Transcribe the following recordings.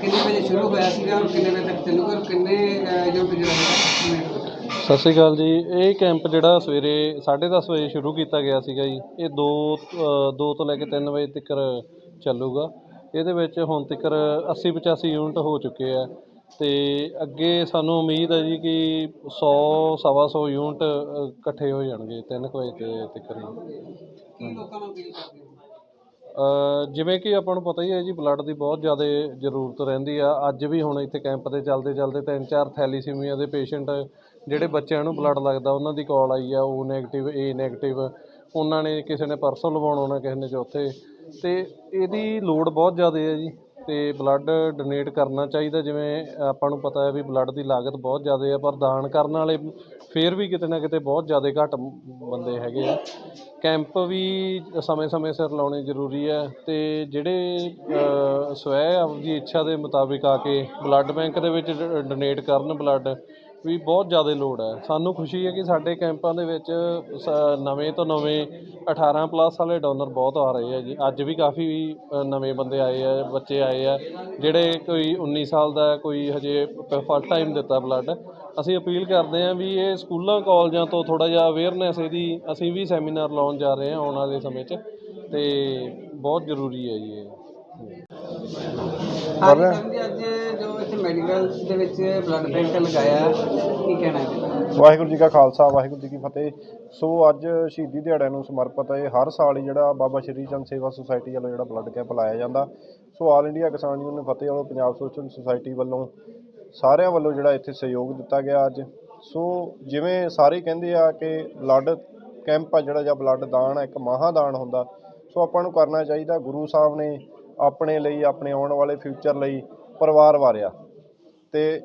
ਕਿੰਨੇ ਵਜੇ ਸ਼ੁਰੂ ਹੋਇਆ ਸੀਗਾ ਔਰ ਕਿੰਨੇ ਵਜੇ ਤੱਕ ਚੱਲੂਗਾ ਔਰ ਕਿੰਨੇ ਯੂਨਿਟ ਜਿਹੜਾ ਹੈਗਾ ਸਤਿ ਸ਼੍ਰੀ ਅਕਾਲ ਜੀ। ਇਹ ਕੈਂਪ ਜਿਹੜਾ ਸਵੇਰੇ 10:30 ਵਜੇ ਸ਼ੁਰੂ ਕੀਤਾ ਗਿਆ ਸੀਗਾ ਜੀ। ਇਹ 2 2 ਤੋਂ ਲੈ ਕੇ 3 ਵਜੇ ਤੱਕ ਚੱਲੂਗਾ। ਇਹਦੇ ਵਿੱਚ ਹੁਣ ਤੱਕ 80 85 ਯੂਨਿਟ ਹੋ ਚੁੱਕੇ ਆ। ਤੇ ਅੱਗੇ ਸਾਨੂੰ ਉਮੀਦ ਹੈ ਜੀ ਕਿ 100 ਸਵਾ 100 ਯੂਨਿਟ ਇਕੱਠੇ ਹੋ ਜਾਣਗੇ 3 ਵਜੇ ਤੇ ਤੱਕ। ਕੀ ਲੋਕਾਂ ਨੂੰ ਅਪੀਲ ਕਰਦੇ ਹੋ? ਅ, ਜਿਵੇਂ ਕਿ ਆਪਾਂ ਨੂੰ ਪਤਾ ਹੀ ਹੈ ਜੀ ਬਲੱਡ ਦੀ ਬਹੁਤ ਜ਼ਿਆਦਾ ਜ਼ਰੂਰਤ ਰਹਿੰਦੀ ਆ। ਅੱਜ ਵੀ ਹੁਣ ਇੱਥੇ ਕੈਂਪ ਦੇ ਚੱਲਦੇ ਚੱਲਦੇ ਤਿੰਨ ਚਾਰ ਥੈਲੀਸੀਮੀਆ ਦੇ ਪੇਸ਼ੈਂਟ ਜਿਹੜੇ ਬੱਚਿਆਂ ਨੂੰ ਬਲੱਡ ਲੱਗਦਾ, ਉਹਨਾਂ ਦੀ ਕਾਲ ਆਈ ਆ, ਉਹ ਨੈਗੇਟਿਵ ਏ ਨੈਗੇਟਿਵ ਉਹਨਾਂ ਨੇ ਕਿਸੇ ਨੇ ਪਰਸੋਂ ਲਵਾਉਣਾ, ਉਹਨਾਂ ਕਿਸੇ ਨੇ ਚੌਥੇ। ਅਤੇ ਇਹਦੀ ਲੋੜ ਬਹੁਤ ਜ਼ਿਆਦਾ ਹੈ ਜੀ। ਤੇ ਬਲੱਡ ਡੋਨੇਟ ਕਰਨਾ ਚਾਹੀਦਾ, ਜਿਵੇਂ ਆਪਾਂ ਨੂੰ ਪਤਾ ਹੈ ਵੀ ਬਲੱਡ ਦੀ ਲਾਗਤ ਬਹੁਤ ਜ਼ਿਆਦਾ ਹੈ, ਪਰ ਦਾਨ ਕਰਨ ਵਾਲੇ ਫੇਰ ਵੀ ਕਿਤੇ ਨਾ ਕਿਤੇ ਬਹੁਤ ਜ਼ਿਆਦਾ ਘੱਟ ਬੰਦੇ ਹੈਗੇ ਆ। ਕੈਂਪ ਵੀ ਸਮੇਂ-ਸਮੇਂ ਸਿਰ ਲਾਉਣੇ ਜ਼ਰੂਰੀ ਹੈ ਤੇ ਜਿਹੜੇ ਸਵੈ ਆਪਦੀ ਇੱਛਾ ਦੇ ਮੁਤਾਬਿਕ ਆ ਕੇ ਬਲੱਡ ਬੈਂਕ ਦੇ ਵਿੱਚ ਡੋਨੇਟ ਕਰਨ ਬਲੱਡ ਵੀ ਬਹੁਤ ਜ਼ਿਆਦਾ ਲੋੜ ਹੈ। ਸਾਨੂੰ ਖੁਸ਼ੀ ਹੈ ਕਿ ਸਾਡੇ ਕੈਂਪਾਂ ਦੇ ਵਿੱਚ ਸ- ਨਵੇਂ ਤੋਂ ਨਵੇਂ 18 ਪਲੱਸ ਵਾਲੇ ਡੋਨਰ ਬਹੁਤ ਆ ਰਹੇ ਆ ਜੀ। ਅੱਜ ਵੀ ਕਾਫੀ ਅ, ਨਵੇਂ ਬੰਦੇ ਆਏ ਆ ਬੱਚੇ ਆਏ ਆ ਜਿਹੜੇ ਕੋਈ 19 ਸਾਲ ਦਾ ਹੈ, ਕੋਈ ਹਜੇ ਫਸਟ ਟਾਈਮ ਦਿੱਤਾ ਬਲੱਡ ਅਸੀਂ ਅਪੀਲ ਕਰਦੇ ਹਾਂ ਵੀ ਇਹ ਸਕੂਲਾਂ ਕਾਲਜਾਂ ਤੋਂ ਥੋੜਾ ਜਿਹਾ ਅਵੇਅਰਨੈਸ ਇਹਦੀ ਅਸੀਂ ਵੀ ਸੈਮੀਨਾਰ ਲਾਉਣ ਜਾ ਰਹੇ ਹਾਂ ਆਉਣ ਵਾਲੇ ਸਮੇਂ 'ਚ ਤੇ ਬਹੁਤ ਜ਼ਰੂਰੀ ਹੈ ਜੀ ਇਹ। ਹਾਂਜੀ ਸਰ ਜੀ ਅੱਜ ਮੈਡੀਕਲ ਦੇ ਵਿੱਚ ਬਲੱਡ ਬੈਂਕ ਲਗਾਇਆ। ਕੀ ਕਹਿਣਾ ਹੈ? ਵਾਹਿਗੁਰੂ ਜੀ ਕਾ ਖਾਲਸਾ, ਵਾਹਿਗੁਰੂ ਜੀ ਕੀ ਫਤਿਹ। ਸੋ ਅੱਜ ਸ਼ਹੀਦੀ ਦਿਹਾੜੇ ਨੂੰ ਸਮਰਪਿਤ ਹੈ। ਹਰ ਸਾਲ ਹੀ ਜਿਹੜਾ ਬਾਬਾ ਸ਼੍ਰੀ ਚੰਦ ਸੇਵਾ ਸੁਸਾਇਟੀ ਵੱਲੋਂ ਜਿਹੜਾ ਬਲੱਡ ਕੈਂਪ ਲਾਇਆ ਜਾਂਦਾ। ਸੋ ਆਲ ਇੰਡੀਆ ਕਿਸਾਨ ਯੂਨੀਅਨ ਫਤਿਹ ਵੱਲੋਂ, ਪੰਜਾਬ ਸੋਸ਼ਲ ਸੁਸਾਇਟੀ ਵੱਲੋਂ ਸਾਰਿਆਂ ਵੱਲੋਂ ਜਿਹੜਾ ਇੱਥੇ ਸਹਿਯੋਗ ਦਿੱਤਾ ਗਿਆ ਅੱਜ। ਸੋ ਜਿਵੇਂ ਸਾਰੇ ਕਹਿੰਦੇ ਆ ਕਿ ਬਲੱਡ ਕੈਂਪ ਆ ਜਿਹੜਾ ਜਾਂ ਬਲੱਡ ਦਾਨ ਆ, ਇੱਕ ਮਹਾਦਾਨ ਹੁੰਦਾ। ਸੋ ਆਪਾਂ ਨੂੰ ਕਰਨਾ ਚਾਹੀਦਾ, ਗੁਰੂ ਸਾਹਿਬ ਨੇ ਆਪਣੇ ਲਈ, ਆਪਣੇ ਆਉਣ ਵਾਲੇ ਫਿਊਚਰ ਲਈ ਪਰਿਵਾਰ ਵਾਰਿਆ। ਤੇ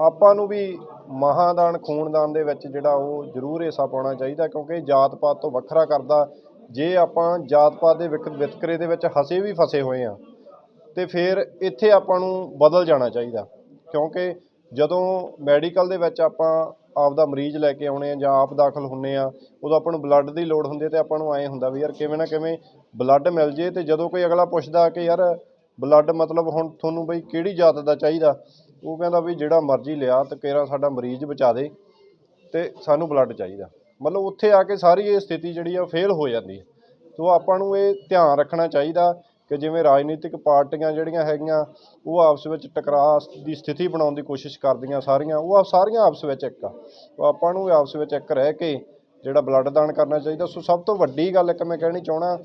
ਆਪਾਂ ਨੂੰ ਵੀ ਮਹਾਦਾਨ, ਖੂਨਦਾਨ ਦੇ ਵਿੱਚ ਜਿਹੜਾ ਉਹ ਜ਼ਰੂਰ ਹਿੱਸਾ ਪਾਉਣਾ ਚਾਹੀਦਾ ਕਿਉਂਕਿ ਜਾਤ ਪਾਤ ਤੋਂ ਵੱਖਰਾ ਕਰਦਾ। ਜੇ ਆਪਾਂ ਜਾਤ ਪਾਤ ਦੇ ਵਿਕ- ਵਿਤਕਰੇ ਦੇ ਵਿੱਚ ਹਸੇ ਵੀ ਫਸੇ ਹੋਏ ਆ ਤੇ ਫਿਰ ਇੱਥੇ ਆਪਾਂ ਨੂੰ ਬਦਲ ਜਾਣਾ ਚਾਹੀਦਾ। ਕਿਉਂਕਿ ਜਦੋਂ ਮੈਡੀਕਲ ਦੇ ਵਿੱਚ ਆਪਾਂ ਆਪਦਾ ਮਰੀਜ਼ ਲੈ ਕੇ ਆਉਣੇ ਆ ਜਾਂ ਆਪ ਦਾਖਲ ਹੁੰਨੇ ਆ, ਉਦੋਂ ਆਪਾਂ ਨੂੰ ਬਲੱਡ ਦੀ ਲੋੜ ਹੁੰਦੀ ਹੈ ਤੇ ਆਪਾਂ ਨੂੰ ਐਂ ਹੁੰਦਾ ਵੀ ਯਾਰ ਕਿਵੇਂ ਨਾ ਕਿਵੇਂ ਬਲੱਡ ਮਿਲ ਜੇ ਤੇ ਜਦੋਂ ਕੋਈ ਅਗਲਾ ਪੁੱਛਦਾ ਕਿ ਯਾਰ ਬਲੱਡ ਮਤਲਬ ਹੁਣ ਤੁਹਾਨੂੰ ਬਈ ਕਿਹੜੀ ਜਾਤ ਦਾ ਚਾਹੀਦਾ ਉਹ ਕਹਿੰਦਾ ਵੀ ਜਿਹੜਾ ਮਰਜ਼ੀ ਲਿਆ ਤੇ ਕੇਰਾ ਸਾਡਾ ਮਰੀਜ਼ ਬਚਾ ਦੇ ਤੇ ਸਾਨੂੰ ਬਲੱਡ ਚਾਹੀਦਾ। ਮਤਲਬ ਉੱਥੇ ਆ ਕੇ ਸਾਰੀ ਇਹ ਸਥਿਤੀ ਜਿਹੜੀ ਆ ਫੇਲ ਹੋ ਜਾਂਦੀ ਹੈ। ਸੋ ਆਪਾਂ ਨੂੰ ਇਹ ਧਿਆਨ ਰੱਖਣਾ ਚਾਹੀਦਾ ਕਿ ਜਿਵੇਂ ਰਾਜਨੀਤਿਕ ਪਾਰਟੀਆਂ ਜਿਹੜੀਆਂ ਹੈਗੀਆਂ, ਉਹ ਆਪਸ ਵਿੱਚ ਟਕਰਾਅ ਦੀ ਸਥਿਤੀ ਬਣਾਉਣ ਦੀ ਕੋਸ਼ਿਸ਼ ਕਰਦੀਆਂ ਸਾਰੀਆਂ, ਉਹ ਆਪ- ਸਾਰੀਆਂ ਆਪਸ ਵਿੱਚ ਇੱਕ ਆ। ਸੋ ਆਪਾਂ ਨੂੰ ਆਪਸ ਵਿੱਚ ਇੱਕ ਰਹਿ ਕੇ ਜਿਹੜਾ ਬਲੱਡ ਦਾਨ ਕਰਨਾ ਚਾਹੀਦਾ। ਸੋ ਸਭ ਤੋਂ ਵੱਡੀ ਗੱਲ ਇੱਕ ਮੈਂ ਕਹਿਣੀ ਚਾਹਣਾ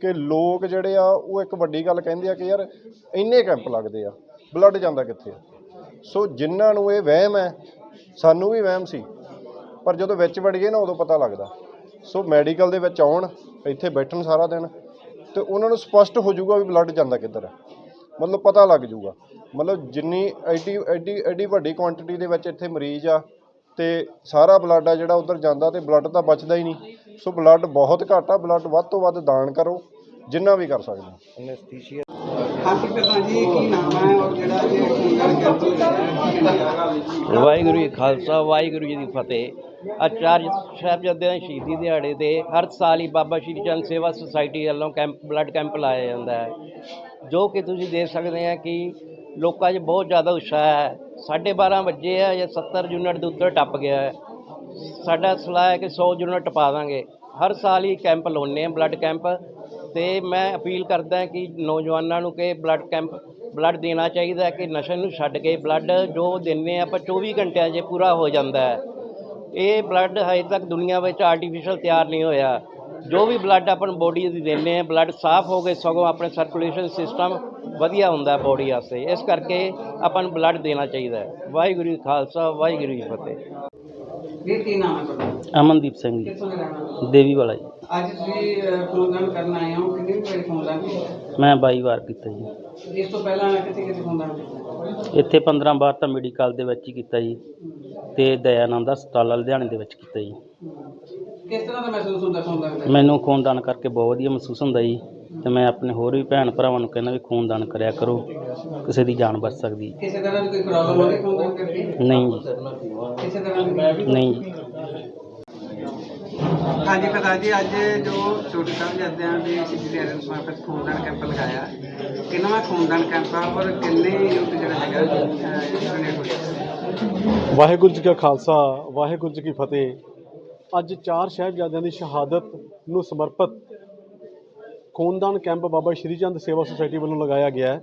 ਕਿ ਲੋਕ ਜਿਹੜੇ ਆ, ਉਹ ਇੱਕ ਵੱਡੀ ਗੱਲ ਕਹਿੰਦੇ ਆ ਕਿ ਯਾਰ ਇੰਨੇ ਕੈਂਪ ਲੱਗਦੇ ਆ ਬਲੱਡ ਜਾਂਦਾ ਕਿੱਥੇ ਆ? ਸੋ ਜਿਨ੍ਹਾਂ ਨੂੰ ਇਹ ਵਹਿਮ ਹੈ, ਸਾਨੂੰ ਵੀ ਵਹਿਮ ਸੀ। ਪਰ ਜਦੋਂ ਵਿੱਚ ਵੜ ਗਏ ਨਾ, ਉਦੋਂ ਪਤਾ ਲੱਗਦਾ। ਸੋ ਮੈਡੀਕਲ ਦੇ ਵਿੱਚ ਆਉਣ, ਇੱਥੇ ਬੈਠਣ ਸਾਰਾ ਦਿਨ, ਤੇ ਉਹਨਾਂ ਨੂੰ ਸਪਸ਼ਟ ਹੋ ਜਾਊਗਾ ਵੀ ਬਲੱਡ ਜਾਂਦਾ ਕਿੱਧਰ ਹੈ। ਮਤਲਬ ਪਤਾ ਲੱਗ ਜਾਊਗਾ। ਮਤਲਬ ਜਿੰਨੀ ਐਡੀ ਐਡੀ ਐਡੀ ਵੱਡੀ ਕੁਆਂਟੀਟੀ ਦੇ ਵਿੱਚ ਇੱਥੇ ਮਰੀਜ਼ ਆ, ਤੇ ਸਾਰਾ ਬਲੱਡ ਆ ਜਿਹੜਾ ਉਧਰ ਜਾਂਦਾ, ਤੇ ਬਲੱਡ ਤਾਂ ਬਚਦਾ ਹੀ ਨਹੀਂ। ਸੋ ਬਲੱਡ ਬਹੁਤ ਘੱਟ ਆ ਬਲੱਡ ਵੱਧ ਤੋਂ ਵੱਧ ਦਾਨ ਕਰੋ, ਜਿੰਨਾ ਵੀ ਕਰ ਸਕਦੇ ਹੋ। ਹਾਂਜੀ ਪ੍ਰਧਾਨ ਜੀ ਕੀ ਨਾਮ ਹੈ ਔਰ ਜਿਹੜਾ ਇਹ ਖੂਨਦਾਨ ਕੈਂਪ ਲਗਾਇਆ ਵਾਹਿਗੁਰੂ ਜੀ ਖਾਲਸਾ, ਵਾਹਿਗੁਰੂ ਜੀ ਦੀ ਫਤਿਹ। ਆਚਾਰ ਸਾਹਿਬਜ਼ਾਦਿਆਂ ਦੇ ਸ਼ਹੀਦੀ ਦਿਹਾੜੇ ਤੇ ਹਰ ਸਾਲ ਹੀ ਬਾਬਾ ਸ਼੍ਰੀ ਚੰਦ ਸੇਵਾ ਸੁਸਾਇਟੀ ਵੱਲੋਂ ਕੈਂਪ, ਬਲੱਡ ਕੈਂਪ ਲਾਇਆ ਜਾਂਦਾ ਹੈ। ਜੋ ਕਿ ਤੁਸੀਂ ਦੇਖ ਸਕਦੇ ਆ ਕਿ ਲੋਕਾਂ 'ਚ ਬਹੁਤ ਜ਼ਿਆਦਾ ਉਤਸ਼ਾਹ ਹੈ। 12:30 ਵਜੇ ਆ ਜਾਂ 70 ਯੂਨਿਟ ਦੇ ਉੱਤੇ ਟੱਪ ਗਿਆ ਹੈ। ਸਾਡਾ ਸਲਾਹ ਹੈ ਕਿ 100 ਯੂਨਿਟ ਟਪਾ ਦਾਂਗੇ। ਹਰ ਸਾਲ ਹੀ ਕੈਂਪ ਲਾਉਂਦੇ ਆ ਬਲੱਡ ਕੈਂਪ। ਤੇ ਮੈਂ ਅਪੀਲ ਕਰਦਾ ਕਿ ਨੌਜਵਾਨਾਂ ਨੂੰ ਕਿ ਬਲੱਡ ਕੈਂਪ, ਬਲੱਡ ਦੇਣਾ ਚਾਹੀਦਾ ਕਿ ਨਸ਼ੇ ਨੂੰ ਛੱਡ ਕੇ ਬਲੱਡ ਜੋ ਦਿੰਦੇ ਆ ਆਪਾਂ 24 ਘੰਟਿਆਂ 'ਚ ਪੂਰਾ ਹੋ ਜਾਂਦਾ ਹੈ। ਇਹ ਬਲੱਡ ਹਜੇ ਤੱਕ ਦੁਨੀਆ ਵਿੱਚ ਆਰਟੀਫੀਸ਼ੀਅਲ ਤਿਆਰ ਨਹੀਂ ਹੋਇਆ। ਜੋ ਵੀ ਬਲੱਡ ਆਪਣ ਬੋਡੀ ਦੀ ਦਿੰਦੇ ਆ, ਬਲੱਡ ਸਾਫ਼ ਹੋ ਕੇ ਸਗੋਂ ਆਪਣੇ ਸਰਕੂਲੇਸ਼ਨ ਸਿਸਟਮ ਵਧੀਆ ਹੁੰਦਾ ਬੋਡੀ ਵਾਸਤੇ। ਇਸ ਕਰਕੇ ਆਪਾਂ ਨੂੰ ਬਲੱਡ ਦੇਣਾ ਚਾਹੀਦਾ ਹੈ। ਵਾਹਿਗੁਰੂ ਖਾਲਸਾ, ਵਾਹਿਗੁਰੂ ਜੀ ਫਤਿਹ। ਵੀਰ ਕੀ ਨਾਮ ਹੈ ਤੁਹਾਡਾ? ਅਮਨਦੀਪ ਸਿੰਘ ਜੀ। ਕਿੱਥੋਂ ਦੇ ਰਹਿਣ ਵਾਲੇ ਹੋ? ਦੇਵੀ ਵਾਲਾ ਜੀ। ਅੱਜ ਤੁਸੀਂ ਖੂਨਦਾਨ ਕਰਨ ਆਏ ਹੋ। ਕਿੰਨੀ ਕੁ ਵਾਰੀ ਖੂਨਦਾਨ ਕੀਤਾ? ਮੈਂ 22 ਵਾਰ ਕੀਤਾ ਜੀ। ਇਸ ਤੋਂ ਪਹਿਲਾਂ ਕਿੱਥੇ ਕਿੱਥੇ ਖੂਨਦਾਨ ਕੀਤਾ? ਇੱਥੇ 15 ਵਾਰ ਤਾਂ ਮੈਡੀਕਲ ਦੇ ਵਿੱਚ ਹੀ ਕੀਤਾ ਜੀ। ਤੇ ਦਇਆਨੰਦ ਹਸਪਤਾਲ ਲੁਧਿਆਣੇ ਦੇ ਵਿੱਚ ਕੀਤਾ ਜੀ। ਕਿਸ ਤਰ੍ਹਾਂ ਦਾ ਮਹਿਸੂਸ ਹੁੰਦਾ ਖੂਨਦਾਨ ਕਰਕੇ? ਮੈਨੂੰ ਖੂਨਦਾਨ ਕਰਕੇ ਬਹੁਤ ਵਧੀਆ ਮਹਿਸੂਸ ਹੁੰਦਾ ਜੀ। ਤੇ ਮੈਂ ਆਪਣੇ ਹੋਰ ਵੀ ਭੈਣ ਭਰਾਵਾਂ ਨੂੰ ਕਹਿੰਦਾ ਵੀ ਖੂਨਦਾਨ ਕਰਿਆ ਕਰੋ ਕਿਸੇ ਦੀ ਜਾਨ ਬਚ ਸਕਦੀ। ਕਿਸੇ ਤਰ੍ਹਾਂ ਦੀ ਕੋਈ ਪ੍ਰੋਬਲਮ ਹੋਵੇ ਖੂਨਦਾਨ ਕਰਕੇ ਨਹੀਂ ਜੀ। ਕਿਸੇ ਤਰ੍ਹਾਂ ਦੀ? ਨਹੀਂ ਜੀ। ਹਾਂਜੀ ਪ੍ਰਧਾਨ ਜੀ ਅੱਜ ਜੋ ਛੋਟੇ ਸਾਹਿਬਜ਼ਾਦਿਆਂ ਦੇ ਸਿੱਧੀ ਦੇ ਨੂੰ ਸਮਰਪਿਤ ਖੂਨਦਾਨ ਕੈਂਪ ਲਗਾਇਆ ਕਿੰਨਵਾਂ ਖੂਨਦਾਨ ਕੈਂਪ ਆ ਔਰ ਕਿੰਨੇ ਯੂਨਿਟ ਜਿਹੜਾ ਹੈਗਾ ਡੋਨੇਟ ਹੋਇਆ ਵਾਹਿਗੁਰੂ ਜੀ ਕਾ ਖਾਲਸਾ ਵਾਹਿਗੁਰੂ ਜੀ ਕੀ ਫਤਿਹ। ਅੱਜ ਚਾਰ ਸਾਹਿਬਜ਼ਾਦਿਆਂ ਦੀ ਸ਼ਹਾਦਤ ਨੂੰ ਸਮਰਪਿਤ ਖੂਨਦਾਨ ਕੈਂਪ ਬਾਬਾ ਸ਼੍ਰੀ ਚੰਦ ਸੇਵਾ ਸੁਸਾਇਟੀ ਵੱਲੋਂ ਲਗਾਇਆ ਗਿਆ ਹੈ।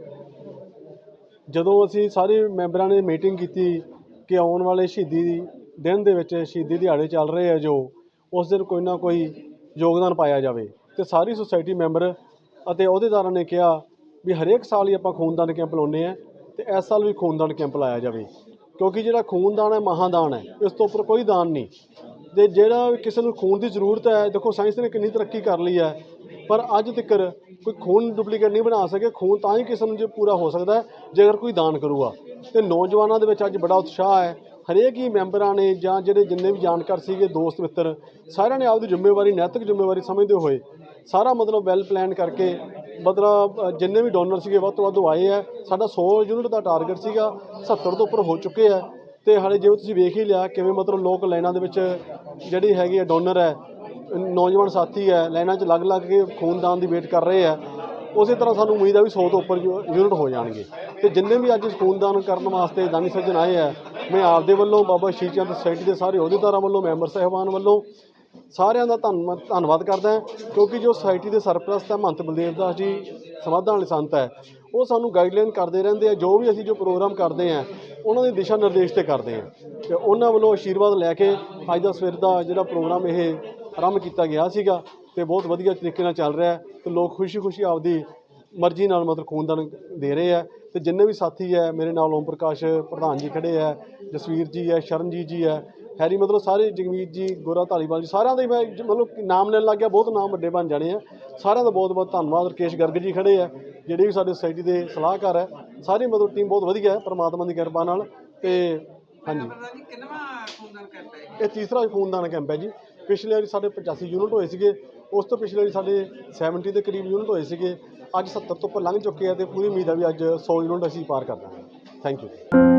ਜਦੋਂ ਅਸੀਂ ਸਾਰੇ ਮੈਂਬਰਾਂ ਨੇ ਮੀਟਿੰਗ ਕੀਤੀ ਕਿ ਆਉਣ ਵਾਲੇ ਸ਼ਹੀਦੀ ਦਿਨ ਦੇ ਵਿੱਚ ਸ਼ਹੀਦੀ ਦਿਹਾੜੇ ਚੱਲ ਰਹੇ ਆ ਜੋ, ਉਸ ਦਿਨ ਕੋਈ ਨਾ ਕੋਈ ਯੋਗਦਾਨ ਪਾਇਆ ਜਾਵੇ। ਤੇ ਸਾਰੀ ਸੁਸਾਇਟੀ ਮੈਂਬਰ ਅਤੇ ਅਹੁਦੇਦਾਰਾਂ ਨੇ ਕਿਹਾ ਵੀ ਹਰੇਕ ਸਾਲ ਹੀ ਆਪਾਂ ਖੂਨਦਾਨ ਕੈਂਪ ਲਾਉਂਦੇ ਆ ਤੇ ਇਸ ਸਾਲ ਵੀ ਖੂਨਦਾਨ ਕੈਂਪ ਲਾਇਆ ਜਾਵੇ। ਕਿਉਂਕਿ ਜਿਹੜਾ ਖੂਨਦਾਨ ਹੈ, ਮਹਾਦਾਨ ਹੈ, ਇਸ ਤੋਂ ਉੱਪਰ ਕੋਈ ਦਾਨ ਨਹੀਂ। ਤੇ ਜਿਹੜਾ ਕਿਸੇ ਨੂੰ ਖੂਨ ਦੀ ਜ਼ਰੂਰਤ ਹੈ, ਦੇਖੋ ਸਾਇੰਸ ਨੇ ਕਿੰਨੀ ਤਰੱਕੀ ਕਰ ਲਈ ਹੈ। ਪਰ ਅੱਜ ਤੱਕ ਕੋਈ ਖੂਨ ਡੁਪਲੀਕੇਟ ਨਹੀਂ ਬਣਾ ਸਕੇ, ਖੂਨ ਤਾਂ ਹੀ ਕਿਸਮ ਨੂੰ ਜੇ ਪੂਰਾ ਹੋ ਸਕਦਾ ਹੈ, ਜੇਕਰ ਕੋਈ ਦਾਨ ਕਰੂਗਾ। ਤੇ ਨੌਜਵਾਨਾਂ ਦੇ ਵਿੱਚ ਅੱਜ ਬੜਾ ਉਤਸ਼ਾਹ ਹੈ। ਹਰੇਕ ਹੀ ਮੈਂਬਰਾਂ ਨੇ ਜਾਂ ਜਿਹੜੇ ਜਿੰਨੇ ਵੀ ਜਾਣਕਾਰ ਸੀਗੇ, ਦੋਸਤ, ਮਿੱਤਰ, ਸਾਰਿਆਂ ਨੇ ਆਪਦੀ ਜ਼ਿੰਮੇਵਾਰੀ, ਨੈਤਿਕ ਜ਼ਿੰਮੇਵਾਰੀ ਸਮਝਦੇ ਹੋਏ ਸਾਰਾ ਮਤਲਬ ਵੈਲ ਪਲਾਨ ਕਰਕੇ ਮਤਲਬ ਜਿੰਨੇ ਵੀ ਡੋਨਰ ਸੀਗੇ, ਵੱਧ ਤੋਂ ਵੱਧ ਆਏ ਆ ਸਾਡਾ 100 ਯੂਨਿਟ ਦਾ ਟਾਰਗੇਟ ਸੀਗਾ 70 ਤੋਂ ਉੱਪਰ ਹੋ ਚੁੱਕੇ ਆ ਤੇ ਹਾਲੇ ਜਿਵੇਂ ਤੁਸੀਂ ਵੇਖ ਹੀ ਲਿਆ, ਕਿਵੇਂ ਮਤਲਬ ਲੋਕ ਲਾਈਨਾਂ ਦੇ ਵਿੱਚ ਜਿਹੜੀ ਹੈਗੀ ਆ ਡੋਨਰ ਹੈ ਨੌਜਵਾਨ ਸਾਥੀ ਹੈ, ਲਾਈਨਾਂ 'ਚ ਲੱਗ ਲੱਗ ਕੇ ਖੂਨਦਾਨ ਦੀ ਵੇਟ ਕਰ ਰਹੇ ਹੈ। ਉਸੇ ਤਰ੍ਹਾਂ ਸਾਨੂੰ ਉਮੀਦ ਹੈ ਵੀ 100 ਤੋਂ ਉੱਪਰ ਯੂ- ਯੂਨਿਟ ਹੋ ਜਾਣਗੇ। ਤੇ ਜਿੰਨੇ ਵੀ ਅੱਜ ਖੂਨਦਾਨ ਕਰਨ ਵਾਸਤੇ ਦਾਨੀ ਸੱਜਣ ਆਏ ਆ ਮੈਂ ਆਪਦੇ ਵੱਲੋਂ, ਬਾਬਾ ਸ਼੍ਰੀ ਚੰਦ ਸੋਸਾਇਟੀ ਦੇ ਸਾਰੇ ਅਹੁਦੇਦਾਰਾਂ ਵੱਲੋਂ, ਮੈਂਬਰ ਸਾਹਿਬਾਨ ਵੱਲੋਂ ਸਾਰਿਆਂ ਦਾ ਧੰਨਵਾਦ ਧੰਨਵਾਦ ਕਰਦਾ ਕਿਉਂਕਿ ਜੋ ਸੁਸਾਇਟੀ ਦੇ ਸਰਪ੍ਰਸਤ ਹੈ ਮਹੰਤ ਬਲਦੇਵ ਦਾਸ ਜੀ, ਸਮਾਧਾਂ ਵਾਲੇ ਸੰਤ ਹੈ, ਉਹ ਸਾਨੂੰ ਗਾਈਡਲਾਈਨ ਕਰਦੇ ਰਹਿੰਦੇ ਆ। ਜੋ ਵੀ ਅਸੀਂ ਜੋ ਪ੍ਰੋਗਰਾਮ ਕਰਦੇ ਆ ਉਹਨਾਂ ਦੇ ਦਿਸ਼ਾ ਨਿਰਦੇਸ਼ ਤੇ ਕਰਦੇ ਆ ਤੇ ਉਹਨਾਂ ਵੱਲੋਂ ਆਸ਼ੀਰਵਾਦ ਲੈ ਕੇ ਅੱਜ ਦਾ ਸਵੇਰ ਦਾ ਜਿਹੜਾ ਪ੍ਰੋਗਰਾਮ ਇਹ ਆਰੰਭ ਕੀਤਾ ਗਿਆ ਸੀਗਾ ਤੇ ਬਹੁਤ ਵਧੀਆ ਤਰੀਕੇ ਨਾਲ ਚੱਲ ਰਿਹਾ ਹੈ ਤੇ ਲੋਕ ਖੁਸ਼ੀ-ਖੁਸ਼ੀ ਆਪਦੀ ਮਰਜ਼ੀ ਨਾਲ ਮਤਲਬ ਖੂਨਦਾਨ ਦੇ ਰਹੇ ਆ ਤੇ ਜਿੰਨੇ ਵੀ ਸਾਥੀ ਹੈ ਮੇਰੇ ਨਾਲ ਓਮ ਪ੍ਰਕਾਸ਼ ਪ੍ਰਧਾਨ ਜੀ ਖੜੇ ਆ ਜਸਵੀਰ ਜੀ ਹੈ ਸ਼ਰਨਜੀਤ ਜੀ ਹੈ ਹੈਰੀ ਮਤਲਬ ਸਾਰੇ ਜਗਮੀਤ ਜੀ ਗੋਰਾ ਧਾਲੀਵਾਲ ਜੀ ਸਾਰਿਆਂ ਦੇ ਮੈਂ ਮਤਲਬ ਨਾਮ ਲੈਣ ਲੱਗ ਗਿਆ ਬਹੁਤ ਨਾਮ ਵੱਡੇ ਬਣ ਜਾਣੇ ਆ। ਸਾਰਿਆਂ ਦਾ ਬਹੁਤ ਬਹੁਤ ਧੰਨਵਾਦ ਰਕੇਸ਼ ਗਰਗ ਜੀ ਖੜੇ ਆ ਜਿਹੜੇ ਵੀ ਸਾਡੇ ਸੁਸਾਇਟੀ ਦੇ ਸਲਾਹਕਾਰ ਹੈ ਸਾਰੀ ਮਤਲਬ ਟੀਮ ਬਹੁਤ ਵਧੀਆ ਹੈ ਪ੍ਰਮਾਤਮਾ ਦੀ ਕਿਰਪਾ ਨਾਲ ਤੇ ਹਾਂਜੀ। ਇਹ ਤੀਸਰਾ ਖੂਨਦਾਨ ਕੈਂਪ ਹੈ ਜੀ। ਪਿਛਲੇ ਵਾਰੀ ਸਾਡੇ 85 ਯੂਨਿਟ ਹੋਏ ਸੀਗੇ, ਉਸ ਤੋਂ ਪਿਛਲੇ ਵਾਰੀ ਸਾਡੇ 70 ਦੇ ਕਰੀਬ ਯੂਨਿਟ ਹੋਏ ਸੀਗੇ, ਅੱਜ 70 ਤੋਂ ਉੱਪਰ ਲੰਘ ਚੁੱਕੇ ਆ ਤੇ ਪੂਰੀ ਉਮੀਦ ਆ ਵੀ ਅੱਜ 100 ਯੂਨਿਟ ਅਸੀਂ ਪਾਰ ਕਰ ਦਾਂਗੇ ਥੈਂਕ ਯੂ